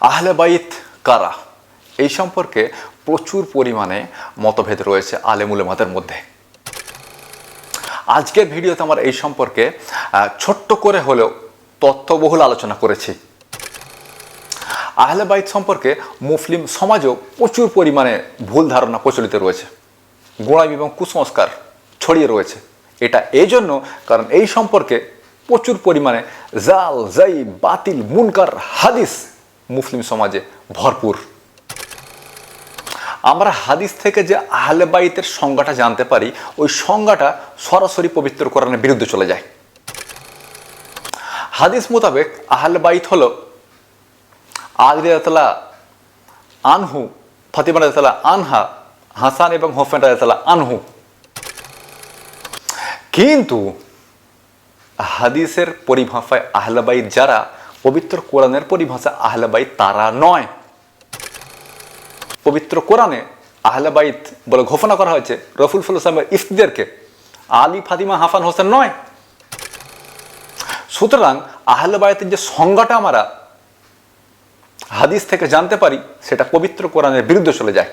আহলে বাইত কারা? এই সম্পর্কে প্রচুর পরিমাণে মতভেদ রয়েছে আলেমুলেমাদের মধ্যে। আজকের ভিডিওতে আমরা এই সম্পর্কে ছোট্ট করে হলেও তথ্যবহুল আলোচনা করেছি। আহলে বাইত সম্পর্কে মুসলিম সমাজেও প্রচুর পরিমাণে ভুল ধারণা প্রচলিত রয়েছে। গোড়ামি এবং কুসংস্কার ছড়িয়ে রয়েছে। এটা এই জন্য কারণ এই সম্পর্কে প্রচুর পরিমাণে জাল জাই বাতিল, মুনকার, হাদিস মুসলিম সমাজে ভরপুর। আমরা হাদিস থেকে যে আহলে বাইতের সংজ্ঞাটা জানতে পারি, ওই সংজ্ঞাটা সরাসরি পবিত্র কোরআনের বিরুদ্ধে চলে যায়। হাদিস মোতাবেক আহলে বাইত হলো আলী আনহু, ফাতিমা রাতলা আনহা, হাসান এবং হোসেন রাতলা আনহু। কিন্তু হাদিসের পরিভাষায় আহলাবাই যারা পবিত্র কোরআনের পরিভাষা আহলাবাই তারা নয়। পবিত্র কোরআনে আহলাবাইত বলে ঘোষণা করা হয়েছে রফুল ফুলামের ইফতিদেরকে। আলী, ফাতিমা হাফান হোসেন নয়। সুতরাং আহলাবায়তের যে সংজ্ঞাটা আমরা হাদিস থেকে জানতে পারি, সেটা পবিত্র কোরআনের বিরুদ্ধে চলে যায়।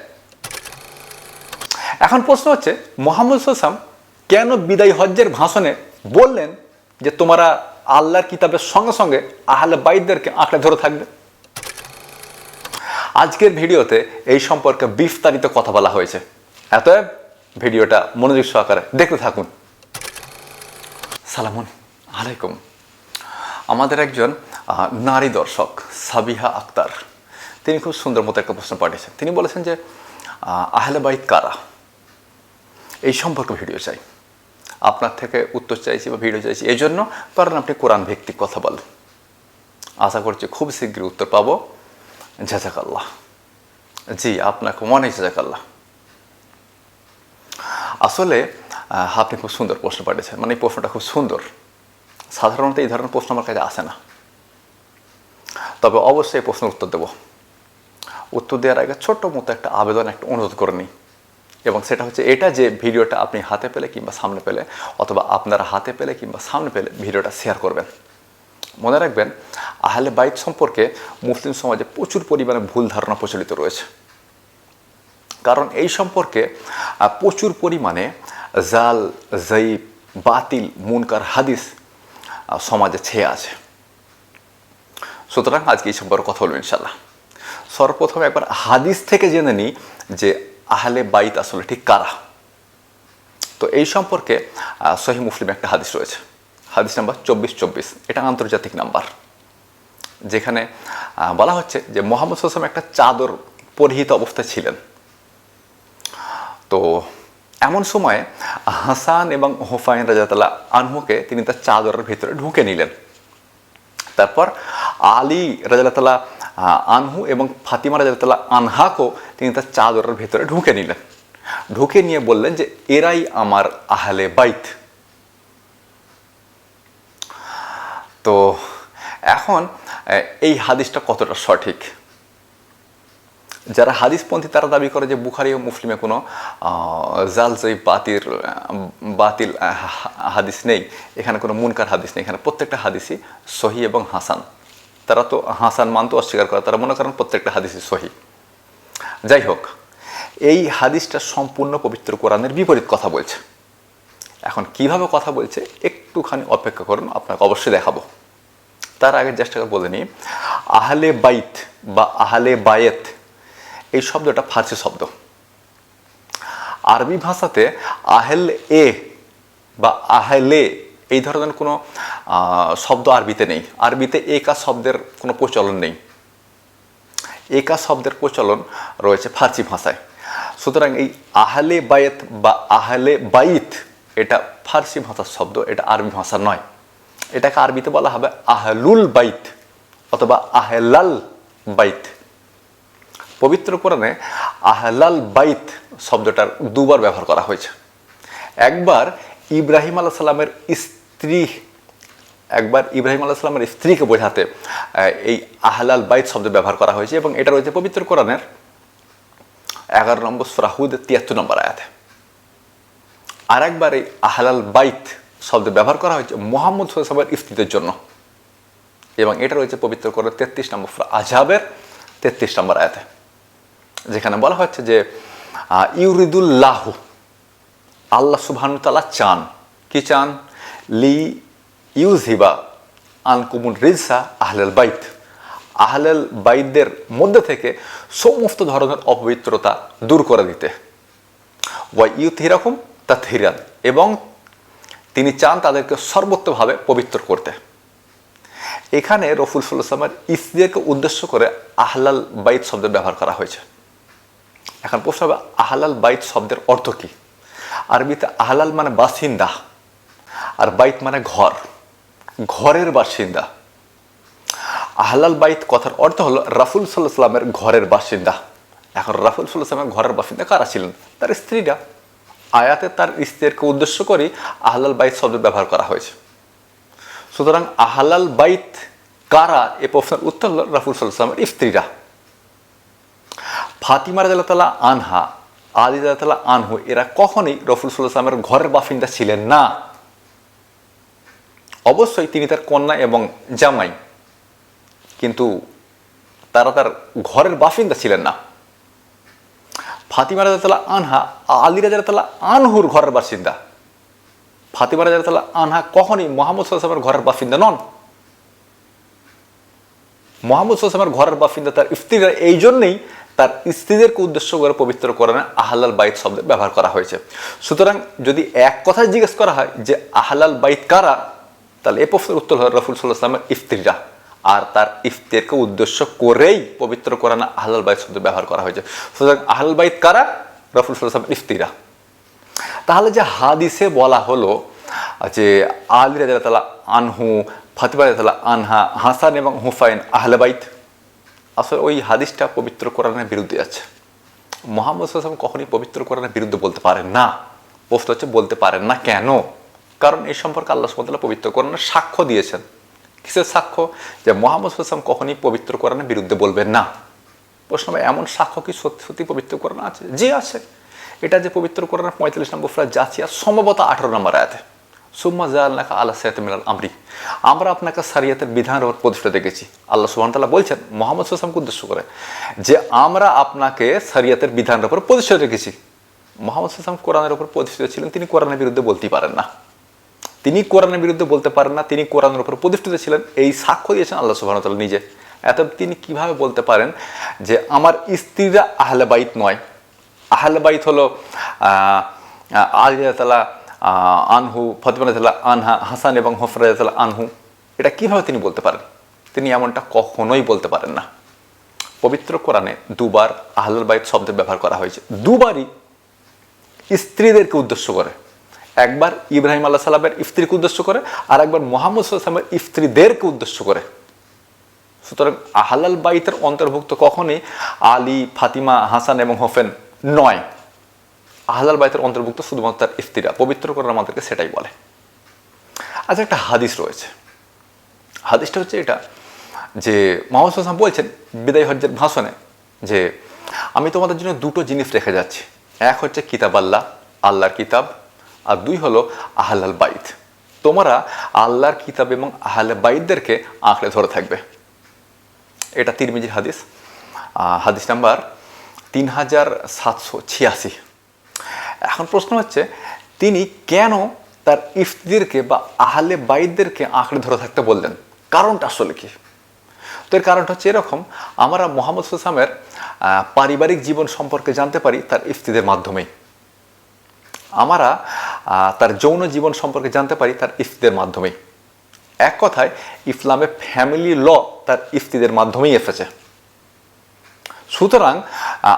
এখন প্রশ্ন হচ্ছে, মোহাম্মদ সাল্লাম কেন বিদায় হজ্জের ভাষণে বললেন যে তোমরা আল্লাহর কিতাবের সঙ্গে সঙ্গে আহলে বাইদদেরকে আঁকড়ে ধরে থাকবে। আজকের ভিডিওতে এই সম্পর্কে বিস্তারিত কথা বলা হয়েছে। এতএব ভিডিওটা মনোযোগ সহকারে দেখতে থাকুন। সালামুন আলাইকুম। আমাদের একজন নারী দর্শক সাবিহা আক্তার। তিনি খুব সুন্দর মতো একটা প্রশ্ন পাঠিয়েছেন। তিনি বলেছেন যে আহ, আহলে বাইত কারা? এই সম্পর্কে ভিডিও চাই। আপনার থেকে উত্তর চাইছি বা ভিডিও চাইছি। এই জন্য কারণ আপনি কোরআন ভিত্তিক কথা বলেন। আশা করছি খুব শীঘ্রই উত্তর পাবো। জাজাকাল্লাহ। জি, আপনাকে অনেক জাজাকাল্লাহ। আসলে আপনি খুব সুন্দর প্রশ্ন পাঠিয়েছেন। মানে এই প্রশ্নটা খুব সুন্দর। সাধারণত এই ধরনের প্রশ্ন আমার কাছে আসে না। তবে অবশ্যই প্রশ্নের উত্তর দেব। উত্তর দেওয়ার আগে ছোট্ট মতো একটা আবেদন, একটা অনুরোধ করে নিই। এবং সেটা হচ্ছে এটা যে ভিডিওটা আপনি হাতে পেলে কিংবা সামনে পেলে অথবা আপনারা হাতে পেলে কিংবা সামনে পেলে ভিডিওটা শেয়ার করবেন। মনে রাখবেন, আহলে বাইত সম্পর্কে মুসলিম সমাজে প্রচুর পরিমাণে ভুল ধারণা প্রচলিত রয়েছে। কারণ এই সম্পর্কে প্রচুর পরিমাণে জাল, জাইব, বাতিল, মুনকার হাদিস সমাজে ছেয়ে আছে। সুতরাং আজকে এই সম্পর্কে কথা বলব ইনশাল্লাহ সর্বপ্রথম একবার হাদিস থেকে জেনে নিই যে আহলে বাইত আসলে ঠিক কারা? তো এই সম্পর্কে সহি মুসলিম একটা হাদিস রয়েছে। হাদিস নাম্বার চব্বিশ চব্বিশ। এটা আন্তর্জাতিক নাম্বার। যেখানে বলা হচ্ছে যে মোহাম্মদ হাসাম একটা চাদর পরিহিত অবস্থায় ছিলেন। তো এমন সময়ে হাসান এবং হোফাইন রাজাতাল্লাহ আনহুকে তিনি তার চাদরের ভিতরে ঢুকে নিলেন। তারপর আলী রাজাতাল্লাহ আনহু এবং ফাতিমা রাজাতাল্লাহ আনহাকেও তিনি তার চাদরের ভেতরে ঢুকে নিলেন। ঢুকে নিয়ে বললেন যে, এরাই আমার আহলে বাইত। তো এখন এই হাদিসটা কতটা সঠিক? যারা হাদিসপন্থী, তারা দাবি করে যে, বুখারি ও মুসলিমে কোনো জাল জয়ী বাতিল বাতিল হাদিস নেই। এখানে কোনো মুনকার হাদিস নেই। এখানে প্রত্যেকটা হাদিসই সহি এবং হাসান। তারা তো হাসান মানতে অস্বীকার করে। তারা মনে করেন প্রত্যেকটা হাদিসই সহি। যাই হোক, এই হাদিসটা সম্পূর্ণ পবিত্র কোরআনের বিপরীত কথা বলছে। এখন কীভাবে কথা বলছে একটুখানি অপেক্ষা করুন, আপনাকে অবশ্যই দেখাবো। তার আগে করে বলে নিই, আহলে বাইত বা আহলে বায়েত, এই শব্দটা ফার্সি শব্দ। আরবি ভাষাতে আহেল এ বা আহেলে এই ধরনের কোনো শব্দ আরবিতে নেই। আরবিতে একা শব্দের কোনো প্রচলন নেই। একা শব্দের প্রচলন রয়েছে ফার্সি ভাষায়। সুতরাং এই আহলে বায়েত বা আহলে বাইত, এটা ফার্সি ভাষার শব্দ, এটা আরবি ভাষা নয়। এটাকে আরবিতে বলা হবে আহলুল বাইত অথবা আহলাল বাইত। পবিত্র কোরআনে আহলাল বাইত শব্দটার দুবার ব্যবহার করা হয়েছে। একবার ইব্রাহিম আলাহ সাল্লামের স্ত্রী একবার ইব্রাহিম আলাহ সাল্লামের স্ত্রীকে বোঝাতে এই আহলাল বাইত শব্দ ব্যবহার করা হয়েছে এবং এটা রয়েছে পবিত্র কোরআনের এগারো নম্বর সুরাহুদ তিয়াত্তর নম্বর আয়াতে। আর একবার এই আহলাল বাইত শব্দ ব্যবহার করা হয়েছে মোহাম্মদ সাল্লামের স্ত্রীদের জন্য। এবং এটা রয়েছে পবিত্র কোরআন তেত্রিশ নম্বর সূরা আজাবের তেত্রিশ নম্বর আয়াতে। যেখানে বলা হচ্ছে যে ইউরিদুল্লাহু, আল্লাহ সুবহানু চান। কি চান? লি ইউজিবা আনকুমুল রিজসা আহলাল বাইত। আহলাল বাইতদের মধ্যে থেকে সমস্ত ধরনের অপবিত্রতা দূর করে দিতে। ওয়া ইউথ এরকম তা থিরান এবং তিনি চান তাদেরকে সর্বত্রভাবে পবিত্র করতে। এখানে রফুল সাল্লামের ইসদিয়াকে উদ্দেশ্য করে আহলাল বাইত শব্দের ব্যবহার করা হয়েছে। এখন প্রশ্ন হবে, আহলাল বাইত শব্দের অর্থ কী? আরবিতে আহলাল মানে বাসিন্দা, আর বাইত মানে ঘর। ঘরের বাসিন্দা। আহলাল বাইত কথার অর্থ হলো রাফুল সাল্লাহ সাল্লামের ঘরের বাসিন্দা। এখন রাফুল সাল্লাহ সাল্লামের ঘরের বাসিন্দা কারা ছিলেন? তার স্ত্রীরা। আয়াতে তার স্ত্রীকে উদ্দেশ্য করে আহলাল বাইত শব্দ ব্যবহার করা হয়েছে। সুতরাং আহলাল বাইত কারা? এ প্রশ্নের উত্তর হল রাফুল সাল্লাহ সাল্লামের স্ত্রীরা। ফাতিমা রাজাল্লাহ আনহা, আলী রাজাল্লাহ আনহু, এরা কখনই রফুল সাল্লাহ সাল্লামের ঘরের বাসিন্দা ছিলেন না। অবশ্যই তিনি তার কন্যা এবং জামাই। কিন্তু তারা তার ঘরের বাসিন্দা ছিলেন না। ফাতিমা রাজাতাল্লাহ আনহা, আলী রাজাতাল্লাহ আনহুর ঘরের বাসিন্দা। ফাতিমা রাজাতাল্লাহ আনহা কখনই মোহাম্মদ সাল্লামের ঘরের বাসিন্দা নন। মোহাম্মদ সাল্লামের ঘরের বাসিন্দা তার স্ত্রীরা এই জন্যেই তার স্ত্রীদেরকে উদ্দেশ্য করে পবিত্র করানো আহলাল বাইত শব্দ ব্যবহার করা হয়েছে। সুতরাং যদি এক কথায় জিজ্ঞেস করা হয় যে আহলাল বাইত কারা তাহলে এ প্রশ্নের উত্তর হয় রফুল সাল্লাহ ইফতিরা আর তার ইফতেরকে উদ্দেশ্য করেই পবিত্র করানো আহলাল বাইত শব্দ ব্যবহার করা হয়েছে। সুতরাং আহলাল বাইত কারা? রফুল সাল্লাহ সাল্লামের ইফতিরা। তাহলে যে হাদিসে বলা হলো যে আলী রাজা তালা আনহু, ফাতিমা রাজা আনহা, হাসান এবং হুফাইন আহলেবাইত আসলে ওই হাদিসটা পবিত্র কোরআনের বিরুদ্ধে আছে। মোহাম্মদ সাল্লাম কখনই পবিত্র কোরআনের বিরুদ্ধে বলতে পারেন না। প্রশ্ন হচ্ছে, বলতে পারেন না কেন? কারণ এই সম্পর্কে আল্লাহ সুমতাল্লাহ পবিত্র কোরআনের সাক্ষ্য দিয়েছেন। কিসের সাক্ষ্য? যে মোহাম্মদ সাল্লাম কখনই পবিত্র কোরআনের বিরুদ্ধে বলবেন না। প্রশ্ন হবে, এমন সাক্ষ্য কি সত্যি সত্যি পবিত্র কোরআন আছে? জি আছে। এটা যে পবিত্র কোরআনের পঁয়তাল্লিশ নম্বর ফ্রাজ জাচিয়া সম্ভবত আঠারো নম্বর আয়াতে। সুম্মা জাল্লাকা আল্লাহ সায়াত মিলাল আমরি। আমরা আপনাকে সারিয়াতের বিধানের ওপর প্রতিষ্ঠা দেখেছি। আল্লাহ সুবহান তাআলা বলছেন মোহাম্মদ সাল্লামকে উদ্দেশ্য করে যে আমরা আপনাকে সারিয়াতের বিধানের উপর প্রতিষ্ঠা রেখেছি মোহাম্মদ সাল্লাম কোরআনের উপর প্রতিষ্ঠিত ছিলেন তিনি কোরআনের বিরুদ্ধে বলতেই পারেন না। তিনি কোরআনের বিরুদ্ধে বলতে পারেন না, তিনি কোরআনের উপর প্রতিষ্ঠিত ছিলেন, এই সাক্ষ্য দিয়েছেন আল্লাহ সুবহান তাআলা নিজে। এত তিনি কীভাবে বলতে পারেন যে আমার স্ত্রীরা আহলে বাইত নয়? আহলে বাইত হলো আলিয়াতালা আনহু ফতিমাতাল্লাহ আনহা, হাসান এবং হফরাজাতাল্লাহ আনহু। এটা কীভাবে তিনি বলতে পারেন? তিনি এমনটা কখনোই বলতে পারেন না। পবিত্র কোরআনে দুবার আহলুল বাইত শব্দের ব্যবহার করা হয়েছে। দুবারই স্ত্রীদেরকে উদ্দেশ্য করে। একবার ইব্রাহিম আল্লাহ সাল্লামের স্ত্রীকে উদ্দেশ্য করে, আর একবার মোহাম্মদ সাল্লামের স্ত্রীদেরকে উদ্দেশ্য করে। সুতরাং আহলাল বাইতের অন্তর্ভুক্ত কখনই আলী, ফাতিমা, হাসান এবং হোফেন নয়। আহলাল বাইতের অন্তর্ভুক্ত শুধুমাত্র তার স্ত্রীরা পবিত্র করার আমাদেরকে সেটাই বলে। আচ্ছা একটা হাদিস রয়েছে। হাদিসটা হচ্ছে এটা, যে মোহাম্মদ হাসান বলছেন বিদায় হজ্জের ভাষণে যে, আমি তোমাদের জন্য দুটো জিনিস রেখে যাচ্ছি। এক হচ্ছে কিতাব আল্লাহ, আল্লাহর কিতাব আর দুই হলো আহলাল বাইত। তোমরা আল্লাহর কিতাব এবং আহলে বাইতদেরকে আঁকড়ে ধরে থাকবে। এটা তিরমিজির হাদিস। হাদিস নাম্বার তিন হাজার সাতশো ছিয়াশি। এখন প্রশ্ন হচ্ছে, তিনি কেন তার ইফতিদেরকে বা আহলে বাইদদেরকে আঁকড়ে ধরে থাকতে বললেন? কারণটা আসলে কি? তো এর কারণটা হচ্ছে এরকম, আমরা মোহাম্মদ সুসামের পারিবারিক জীবন সম্পর্কে জানতে পারি তার ইফতিদের মাধ্যমেই। আমরা তার যৌন জীবন সম্পর্কে জানতে পারি তার ইফতিদের মাধ্যমেই। এক কথায়, ইসলামে ফ্যামিলি ল তার ইফতিদের মাধ্যমেই এসেছে। সুতরাং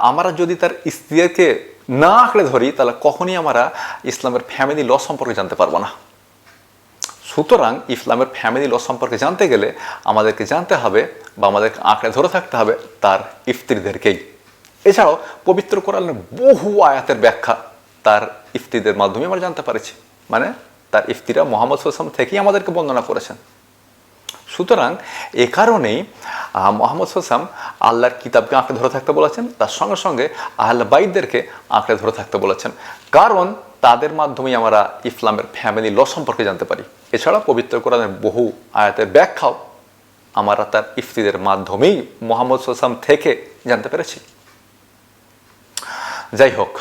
আমরা যদি তার স্ত্রীকে না আঁকড়ে ধরি, তাহলে কখনই আমরা ইসলামের ফ্যামিলি ল সম্পর্কে জানতে পারব না। সুতরাং, ইসলামের ফ্যামিলি ল সম্পর্কে জানতে গেলে আমাদেরকে জানতে হবে বা আমাদেরকে আঁকড়ে ধরে থাকতে হবে তার ইফতিরদেরকেই। এছাড়াও, পবিত্র কোরআনের বহু আয়াতের ব্যাখ্যা তার ইফতিদের মাধ্যমে আমরা জানতে পারছি। মানে তার ইফতিরা মোহাম্মদ হোসাম থেকেই আমাদেরকে বর্ণনা করেছেন। সুতরাং এ কারণেই মোহাম্মদ হোসাম আল্লাহর কিতাবকে আঁকড়ে ধরে থাকতে বলেছেন, তার সঙ্গে সঙ্গে আহ্লা বাইদদেরকে আঁকড়ে ধরে থাকতে বলেছেন। কারণ তাদের মাধ্যমেই আমরা ইসলামের ফ্যামিলি ল সম্পর্কে জানতে পারি। এছাড়া পবিত্র কোরআনের বহু আয়াতের ব্যাখ্যাও আমরা তার ইফতিদের মাধ্যমেই মোহাম্মদ সাল্লাম থেকে জানতে পেরেছি। যাই হোক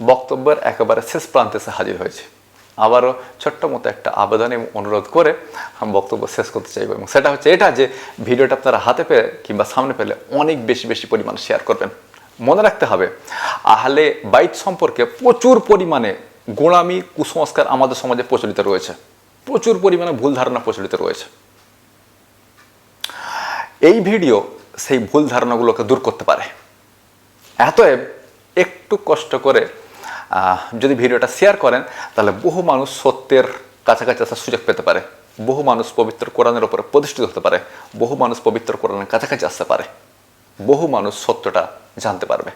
বক্তব্যের একেবারে শেষ প্রান্তে এসে হাজির হয়েছে। আবারও ছোট্ট মতো একটা আবেদন এবং অনুরোধ করে আমি বক্তব্য শেষ করতে চাইব এবং সেটা হচ্ছে এটা যে ভিডিওটা আপনারা হাতে পেয়ে কিংবা সামনে পেলে অনেক বেশি বেশি পরিমাণ শেয়ার করবেন। মনে রাখতে হবে, আহলে বাইট সম্পর্কে প্রচুর পরিমাণে গোড়ামি কুসংস্কার আমাদের সমাজে প্রচলিত রয়েছে। প্রচুর পরিমাণে ভুল ধারণা প্রচলিত রয়েছে। এই ভিডিও সেই ভুল ধারণাগুলোকে দূর করতে পারে। এতএব একটু কষ্ট করে যদি ভিডিওটা শেয়ার করেন, তাহলে বহু মানুষ সত্যের কাছাকাছি আসার সুযোগ পেতে পারে। বহু মানুষ পবিত্র কোরআনের উপরে প্রতিষ্ঠিত হতে পারে। বহু মানুষ পবিত্র কোরআনের কাছাকাছি আসতে পারে। বহু মানুষ সত্যটা জানতে পারবে।